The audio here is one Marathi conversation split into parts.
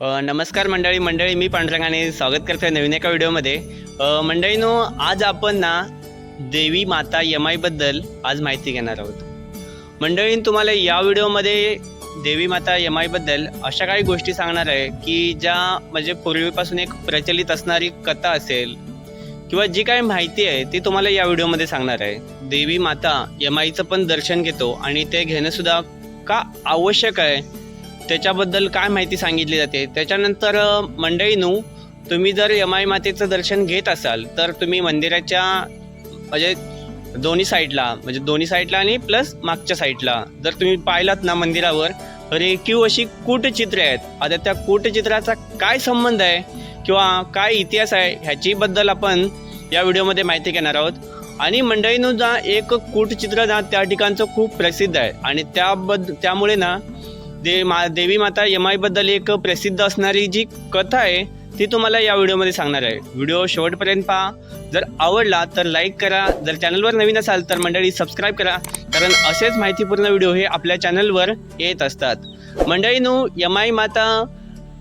नमस्कार मंडळी मंडळी मी पांढरंगाने स्वागत करतोय नवीन एका व्हिडिओमध्ये. मंडळीनो आज आपण ना देवी माता यमाईबद्दल आज माहिती घेणार आहोत. मंडळीन तुम्हाला या व्हिडिओमध्ये देवी माता यमाईबद्दल अशा काही गोष्टी सांगणार आहे की ज्या म्हणजे पूर्वीपासून एक प्रचलित असणारी कथा असेल किंवा जी काही माहिती आहे ती तुम्हाला या व्हिडिओमध्ये सांगणार आहे. देवी माता यमाईचं पण दर्शन घेतो आणि ते घेणंसुद्धा का आवश्यक आहे त्याच्याबद्दल काय माहिती सांगितली जाते? त्याच्यानंतर मंडळीनू तुम्ही जर यमाई मातेचं दर्शन घेत असाल तर तुम्ही मंदिराच्या म्हणजे दोन्ही साईडला म्हणजे दोन्ही साईडला आणि प्लस मागच्या साईडला जर तुम्ही पाहिलात ना मंदिरावर रेखीव अशी कूटचित्रे आहेत. आता त्या कूटचित्राचा काय संबंध आहे किंवा काय इतिहास आहे ह्याचीबद्दल आपण या व्हिडिओमध्ये माहिती घेणार आहोत. आणि मंडळीनं ना एक कूटचित्र ना त्या ठिकाणचं खूप प्रसिद्ध आहे. आणि त्याबद्द त्यामुळे ना दे मा देवी माता यमाईबद्दल एक प्रसिद्ध असणारी जी कथा आहे ती तुम्हाला या व्हिडिओमध्ये सांगणार आहे. व्हिडिओ शेवटपर्यंत पहा. जर आवडला तर लाईक करा. जर चॅनलवर नवीन असाल तर मंडळी सबस्क्राईब करा. कारण असेच माहितीपूर्ण व्हिडिओ हे आपल्या चॅनलवर येत असतात. मंडळीनू यमाई माता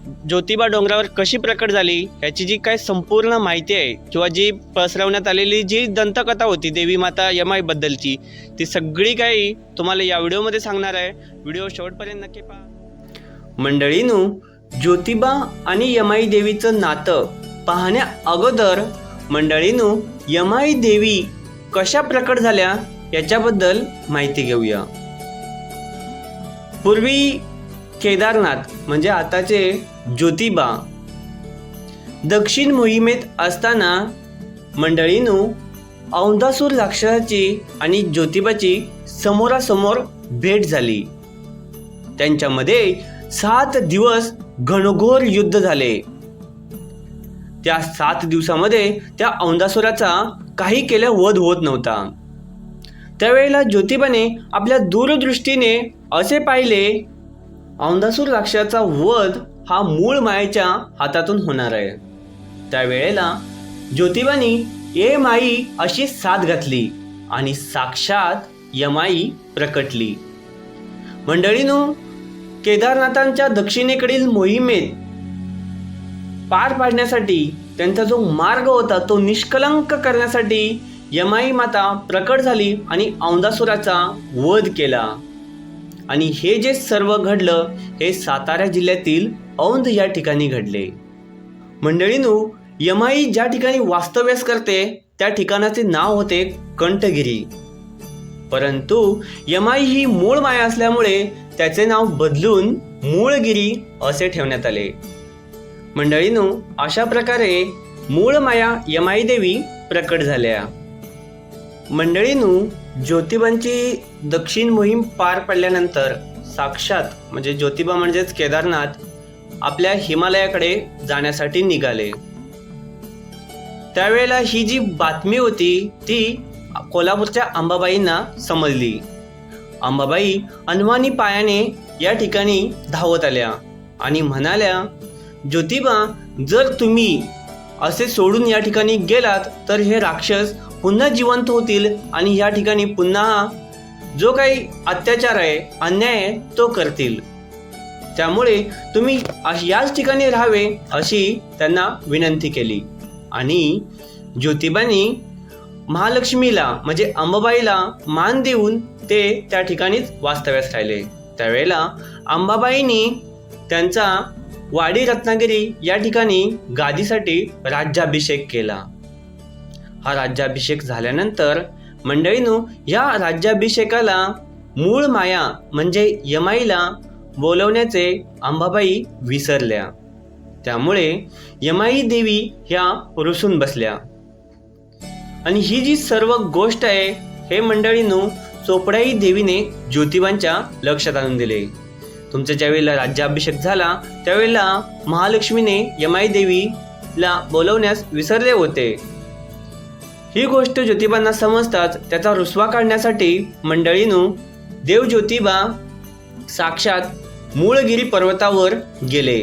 ज्योतिबा डोंगरावर कशी प्रकट झाली याची जी काय संपूर्ण माहिती आहे किंवा जी पसरवण्यात आलेली जी दंतकथा होती देवी माता यमाईबद्दलची ती सगळी काही तुम्हाला या व्हिडिओमध्ये सांगणार आहे. व्हिडिओ शेवटपर्यंत नक्की पहा. मंडळीनू ज्योतिबा आणि यमाई देवीचं नातं पाहण्या अगोदर मंडळीनू यमाई देवी कशा प्रकट झाल्या याच्याबद्दल माहिती घेऊया. पूर्वी केदारनाथ म्हणजे आताचे ज्योतिबा. दक्षिण मोहिमेत असताना मंडळीनू औंधासूर राक्षसाची आणि ज्योतिबाची समोरासमोर भेट झाली. त्यांच्यामध्ये सात दिवस घनघोर युद्ध झाले. त्या सात दिवसामध्ये त्या औंधासुराचा काही केल्या वध होत नव्हता. त्यावेळेला ज्योतिबाने आपल्या दूरदृष्टीने असे पाहिले औंधासूर राक्षसाचा वध हा मूळ मायेच्या हातातून होणार आहे. त्यावेळेला ज्योतिबानी ए माई अशी साथ घातली आणि साक्षात यमाई प्रकटली. मंडळीनो केदारनाथांच्या दक्षिणेकडील मोहिमेत पार पाडण्यासाठी त्यांचा जो मार्ग होता तो निष्कलंक करण्यासाठी यमाई माता प्रकट झाली आणि औंधासुराचा वध केला. आणि हे जे सर्व घडलं हे सातारा जिल्ह्यातील औंध या ठिकाणी घडले. मंडळीनू यमाई ज्या ठिकाणी वास्तव्यास करते त्या ठिकाणाचे नाव होते कंठगिरी. परंतु यमाई ही मूळ माया असल्यामुळे त्याचे नाव बदलून मूळगिरी असे ठेवण्यात आले. मंडळीनू अशा प्रकारे मूळ माया यमाई देवी प्रकट झाल्या. मंडळीनू ज्योतिबांची दक्षिण मोहीम पार पडल्यानंतर साक्षात म्हणजे ज्योतिबा म्हणजेच केदारनाथ आपल्या हिमालयाकडे जाण्यासाठी निघाले. त्यावेळेला ही जी बातमी होती ती कोल्हापूरच्या अंबाबाईंना समजली. अंबाबाई अनवानी पायाने या ठिकाणी धावत आल्या आणि म्हणाल्या ज्योतिबा जर तुम्ही असे सोडून या ठिकाणी गेलात तर हे राक्षस पुन्हा जिवंत होतील आणि या ठिकाणी पुन्हा जो काही अत्याचार आहे अन्याय आहे तो करतील. त्यामुळे तुम्ही अश- याच ठिकाणी राहावे अशी त्यांना विनंती केली. आणि ज्योतिबानी महालक्ष्मीला म्हणजे अंबाबाईला मान देऊन ते त्या ठिकाणीच वास्तव्यास राहिले. त्यावेळेला अंबाबाईंनी त्यांचा वाडी रत्नागिरी या ठिकाणी गादीसाठी राज्याभिषेक केला. हा राज्याभिषेक झाल्यानंतर मंडळीनू या राज्याभिषेकाला मूळ माया म्हणजे यमाईला बोलवण्याचे अंबाबाई विसरल्या. त्यामुळे यमाई देवी ह्या रुसून बसल्या. आणि ही जी सर्व गोष्ट आहे हे मंडळीनु चोपडाई देवीने ज्योतिबांच्या लक्षात आणून दिले. तुमचा ज्यावेळेला राज्याभिषेक झाला त्यावेळेला महालक्ष्मीने यमाई देवीला बोलवण्यास विसरले होते. ही गोष्ट ज्योतिबांना समजताच त्याचा रुसवा काढण्यासाठी मंडळीनू देव ज्योतिबा साक्षात मूळगिरी पर्वतावर गेले.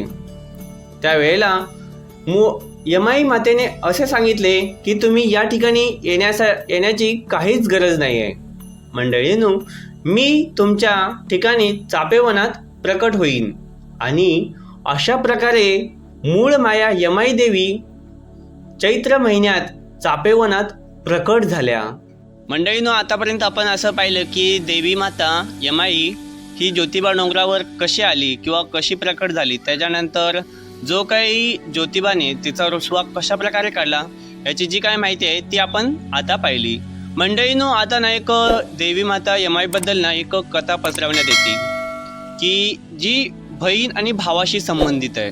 त्यावेळेला मू यमाई मातेने असे सांगितले की तुम्ही या ठिकाणी येण्यासा येण्याची काहीच गरज नाही आहे मंडळीनू मी तुमच्या ठिकाणी चापेवनात प्रकट होईन. आणि अशा प्रकारे मूळ माया यमाई देवी चैत्र महिन्यात चापेवनात प्रकट झाल्या. मंडळीनो आतापर्यंत आपण असं पाहिलं की देवी माता यमाई ही ज्योतिबा डोंगरावर कशी आली किंवा कशी प्रकट झाली त्याच्यानंतर जो काही ज्योतिबाने तिचा रुसवा कशा प्रकारे काढला याची जी काय माहिती आहे ती आपण आता पाहिली. मंडळीनो आता ना एक देवी माता यमाईबद्दल ना एक कथा पसरवण्यात येते की जी बहीण आणि भावाशी संबंधित आहे.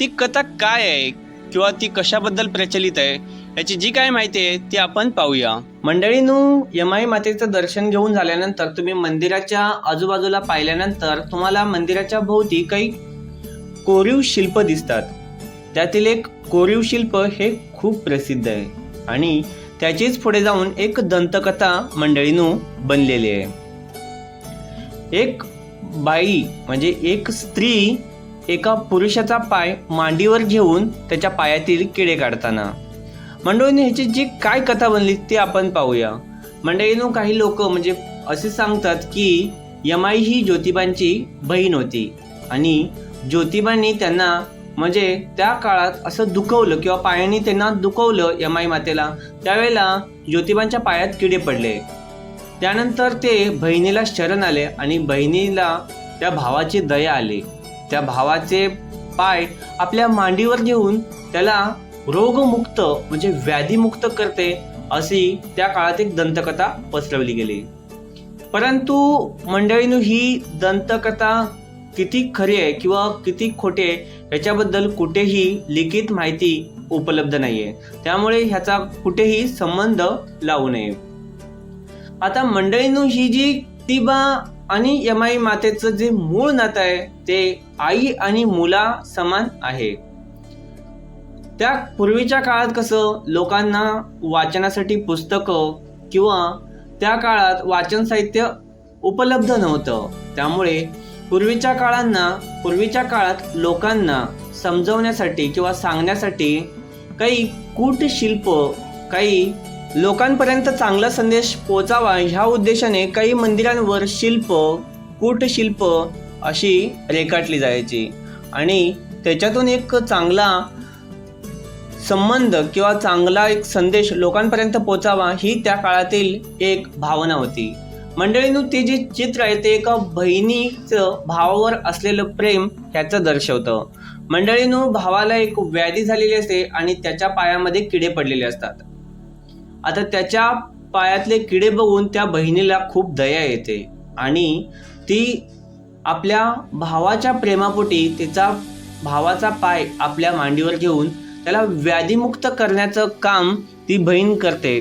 ती कथा काय आहे किंवा ती कशाबद्दल प्रचलित आहे याची जी काय माहिती आहे ती आपण पाहूया. मंडळीनू यमाई मातेचं दर्शन घेऊन झाल्यानंतर तुम्ही मंदिराच्या आजूबाजूला पाहिल्यानंतर तुम्हाला मंदिराच्या भोवती काही कोरीव शिल्प दिसतात. त्यातील एक कोरीव शिल्प हे खूप प्रसिद्ध आहे. आणि त्याचीच पुढे जाऊन एक दंतकथा मंडळीनू बनलेली आहे. एक बाई म्हणजे एक स्त्री एका पुरुषाचा पाय मांडीवर घेऊन त्याच्या पायातील किडे काढताना. मंडळींनी ह्याची जी काय कथा बनली ती आपण पाहूया. मंडळीनो काही लोक म्हणजे असे सांगतात की यमाई ही ज्योतिबांची बहीण होती. आणि ज्योतिबांनी त्यांना म्हणजे त्या काळात असं दुखवलं किंवा पायाने त्यांना दुखवलं यमाई मातेला. त्यावेळेला ज्योतिबांच्या पायात किडे पडले. त्यानंतर ते बहिणीला शरण आले आणि बहिणीला त्या भावाची दया आली. त्या भावाचे पाय आपल्या मांडीवर घेऊन त्याला रोगमुक्त म्हणजे व्याधीमुक्त करते अशी त्या काळात एक दंतकथा पसरवली गेली. परंतु मंडळीनं ही दंतकथा किती खरी आहे किंवा किती खोटी आहे याच्याबद्दल कुठेही लिखित माहिती उपलब्ध नाही आहे त्यामुळे ह्याचा कुठेही संबंध लावू नये. आता मंडळीनं ही जी तिबा आणि यमाई मातेचं जे मूळ नातं आहे ते आई आणि मुला समान आहे. त्या पूर्वीच्या काळात कसं लोकांना वाचनासाठी पुस्तकं किंवा त्या काळात वाचन साहित्य उपलब्ध नव्हतं. त्यामुळे पूर्वीच्या काळांना पूर्वीच्या काळात लोकांना समजवण्यासाठी किंवा सांगण्यासाठी काही कूटशिल्प काही लोकांपर्यंत चांगला संदेश पोचावा ह्या उद्देशाने काही मंदिरांवर शिल्प कूटशिल्प अशी रेखाटली जायची. आणि त्याच्यातून एक चांगला संबंध किंवा चांगला एक संदेश लोकांपर्यंत पोचावा ही त्या काळातील एक भावना होती. मंडळीनं ते जे चित्र आहे ते एका बहिणीचं भावावर असलेलं प्रेम ह्याचं दर्शवतं. मंडळीनं भावाला एक व्याधी झालेली असते आणि त्याच्या पायामध्ये किडे पडलेले असतात. आता त्याच्या पायातले किडे बघून त्या बहिणीला खूप दया येते आणि ती आपल्या भावाच्या प्रेमापोटी तिचा भावाचा पाय आपल्या मांडीवर घेऊन त्याला व्याधीमुक्त करण्याचं काम ती बहीण करते.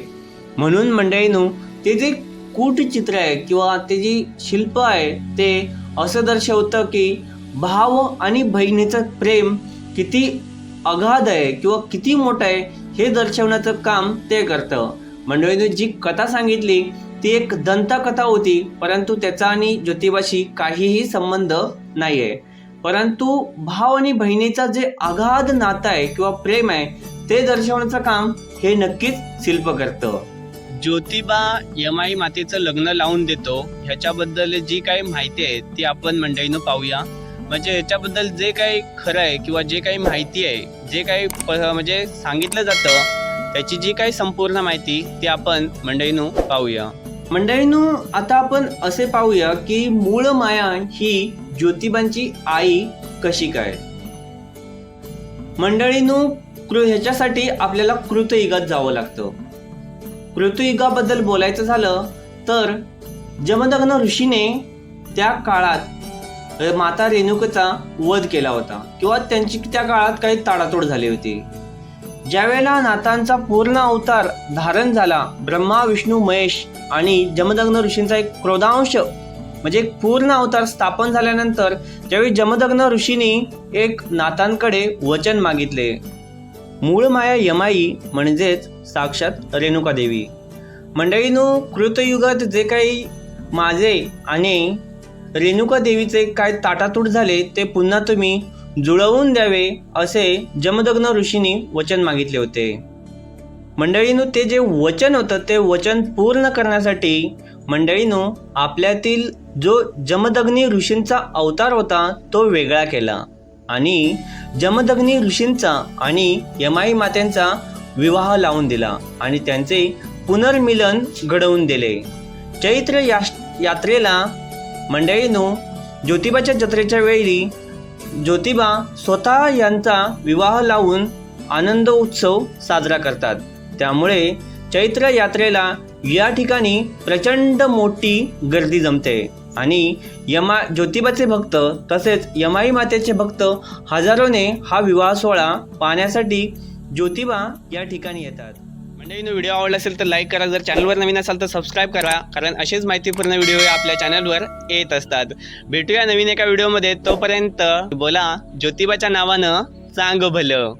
म्हणून मंडळीनो ते जे कूटचित्र आहे किंवा ते जी शिल्प आहे ते असं दर्शवतं की भाव आणि बहिणीचं प्रेम किती अगाध आहे किंवा किती मोठं आहे हे दर्शवण्याचं काम ते करतं. मंडळीने जी कथा सांगितली ती एक दंतकथा होती परंतु त्याचा आणि ज्योतिबाशी काहीही संबंध नाही आहे परंतु भाव आणि बहिणीचा जे अगाध नातं आहे किंवा प्रेम आहे ते दर्शवण्याचं काम हे नक्कीच शिल्प करतं. ज्योतिबा यमाई मातेचं लग्न लावून देतो. ह्याच्याबद्दल जी काही माहिती आहे ती आपण मंडळीनं पाहूया. म्हणजे ह्याच्याबद्दल जे काही खरं आहे किंवा जे काही माहिती आहे जे काही प- म्हणजे सांगितलं जातं त्याची जी काही संपूर्ण माहिती ती आपण मंडळीनं पाहूया. मंडळीनं आता आपण असे पाहूया की मूळ माया ही ज्योतिबांची आई कशी काय? मंडळीनु कृ ह्याच्यासाठी आपल्याला कृतयुगात जावं लागतं. कृतयुगाबद्दल बोलायचं झालं तर जमदग्न ऋषीने त्या काळात माता रेणुकेचा वध केला होता. किंवा त्यांची त्या काळात काही ताडातोड झाली होती. ज्यावेळेला नाथांचा पूर्ण अवतार धारण झाला ब्रह्मा विष्णू महेश आणि जमदग्न ऋषींचा एक क्रोधांश म्हणजे एक पूर्ण अवतार स्थापन झाल्यानंतर ज्यावेळी जमदग्न ऋषीने एक नाथांकडे वचन मागितले. मूळ माया यमाई म्हणजेच साक्षात रेणुका देवी. मंडळीनो कृतयुगात जे काही माझे आणि रेणुका देवीचे काय ताटातूट झाले ते पुन्हा तुम्ही जुळवून द्यावे असे जमदग्न ऋषींनी वचन मागितले होते. मंडळीनो ते जे वचन होतं ते वचन पूर्ण करण्यासाठी मंडळीनो आपल्यातील जो जमदग्नी ऋषींचा अवतार होता तो वेगळा केला. आणि जमदग्नी ऋषींचा आणि यमाई मात्यांचा विवाह लावून दिला आणि त्यांचे पुनर्मिलन घडवून दिले. चैत्र या यात्रेला मंडळीनो ज्योतिबाच्या जत्रेच्या वेळी ज्योतिबा स्वतः यांचा विवाह लावून आनंद उत्सव साजरा करतात. त्यामुळे चैत्र यात्रेला या ठिकाणी प्रचंड मोठी गर्दी जमते आणि यमा ज्योतिबाचे भक्त तसेच यमाई मातेचे भक्त हजारोने हा विवाह सोहळा पाहण्यासाठी ज्योतिबा या ठिकाणी येतात. म्हणजे मंडळीनं व्हिडिओ आवडला असेल तर लाईक करा. जर चॅनलवर नवीन असाल तर सबस्क्राईब करा. कारण असेच माहितीपूर्ण व्हिडिओ आपल्या चॅनलवर येत असतात. भेटूया नवीन एका व्हिडिओमध्ये तोपर्यंत बोला ज्योतिबाच्या नावानं चांग भलं.